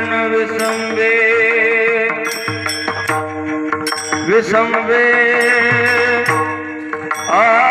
ਮਨ ਵਿਸੰਵੇ ਵਿਸੰਵੇ ਆ